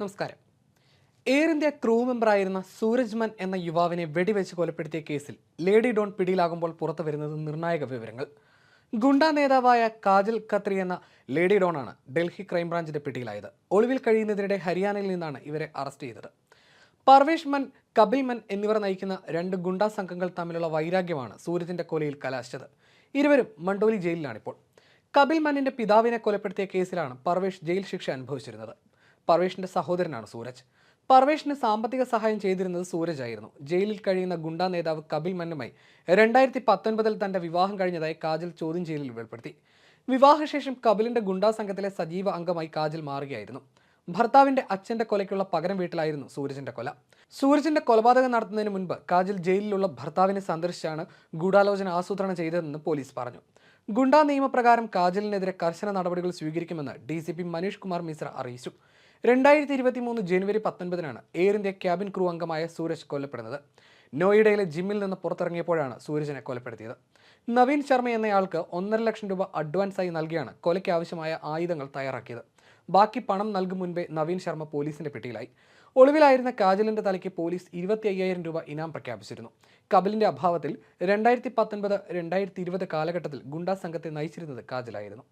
നമസ്കാരം. Air India crew മെമ്പറായിരുന്ന സൂരജ് മൻ എന്ന യുവാവിനെ വെടിവെച്ച് കൊലപ്പെടുത്തിയ കേസിൽ ലേഡി ഡോൺ പിടിയിലാകുമ്പോൾ പുറത്തു വരുന്നത് നിർണായക വിവരങ്ങൾ. ഗുണ്ട നേതാവായ കാജൽ ഖത്രി എന്ന ലേഡി ഡോണാണ് ഡൽഹി ക്രൈംബ്രാഞ്ചിന്റെ പിടിയിലായത്. ഒളിവിൽ കഴിയുന്നതിനിടെ ഹരിയാനയിൽ നിന്നാണ് ഇവരെ അറസ്റ്റ് ചെയ്തത്. പർവേഷ് മൻ കപിൽ മൻ എന്നിവർ നയിക്കുന്ന രണ്ട് ഗുണ്ടാ സംഘങ്ങൾ തമ്മിലുള്ള വൈരാഗ്യമാണ് സൂരജിന്റെ കൊലയിൽ കലാശിച്ചത്. ഇരുവരും മണ്ടോലി ജയിലിലാണിപ്പോൾ. കപിൽ മന്നിന്റെ പിതാവിനെ കൊലപ്പെടുത്തിയ കേസിലാണ് പർവേഷ് ജയിൽ ശിക്ഷ അനുഭവിച്ചിരുന്നത്. പർവേഷിന്റെ സഹോദരനാണ് സൂരജ്. പർവേഷിന് സാമ്പത്തിക സഹായം ചെയ്തിരുന്നത് സൂരജ് ആയിരുന്നു. ജയിലിൽ കഴിയുന്ന ഗുണ്ടാ നേതാവ് കപിൽ മന്നുമായി രണ്ടായിരത്തി പത്തൊൻപതിൽ തന്റെ വിവാഹം കഴിഞ്ഞതായി കാജൽ ചോദ്യം ചെയ്യലിൽ വെളിപ്പെടുത്തി. വിവാഹശേഷം കപിലിന്റെ ഗുണ്ടാ സംഘത്തിലെ സജീവ അംഗമായി കാജൽ മാറുകയായിരുന്നു. ഭർത്താവിന്റെ അച്ഛന്റെ കൊലയ്ക്കുള്ള പകരം വീട്ടിലായിരുന്നു സൂരജിന്റെ കൊല. സൂരജിന്റെ കൊലപാതകം നടത്തുന്നതിന് മുൻപ് കാജൽ ജയിലിലുള്ള ഭർത്താവിനെ സന്ദർശിച്ചാണ് ഗൂഢാലോചന ആസൂത്രണം ചെയ്തതെന്ന് പോലീസ് പറഞ്ഞു. ഗുണ്ടാ നിയമപ്രകാരം കാജലിനെതിരെ കർശന നടപടികൾ സ്വീകരിക്കുമെന്ന് D C P Manish Kumar Mishra അറിയിച്ചു. രണ്ടായിരത്തി ഇരുപത്തി മൂന്ന് ജനുവരി പത്തൊൻപതിനാണ് എയർ ഇന്ത്യ ക്യാബിൻ ക്രൂ അംഗമായ സൂരജ് കൊല്ലപ്പെടുന്നത്. നോയിഡയിലെ ജിമ്മിൽ നിന്ന് പുറത്തിറങ്ങിയപ്പോഴാണ് സൂരജിനെ കൊലപ്പെടുത്തിയത്. നവീൻ ശർമ്മ എന്നയാൾക്ക് ഒന്നര ലക്ഷം രൂപ അഡ്വാൻസായി നൽകിയാണ് കൊലയ്ക്ക് ആവശ്യമായ ആയുധങ്ങൾ തയ്യാറാക്കിയത്. ബാക്കി പണം നൽകും മുൻപേ നവീൻ ശർമ്മ പോലീസിന്റെ പെട്ടിയിലായി ഒളിവിലായിരുന്ന കാജലിന്റെ തലയ്ക്ക് പോലീസ് ഇരുപത്തി അയ്യായിരം രൂപ ഇനാം പ്രഖ്യാപിച്ചിരുന്നു. കപിലിന്റെ അഭാവത്തിൽ രണ്ടായിരത്തി പത്തൊൻപത് രണ്ടായിരത്തി ഇരുപത് കാലഘട്ടത്തിൽ ഗുണ്ടാ സംഘത്തെ നയിച്ചിരുന്നത് കാജലായിരുന്നു.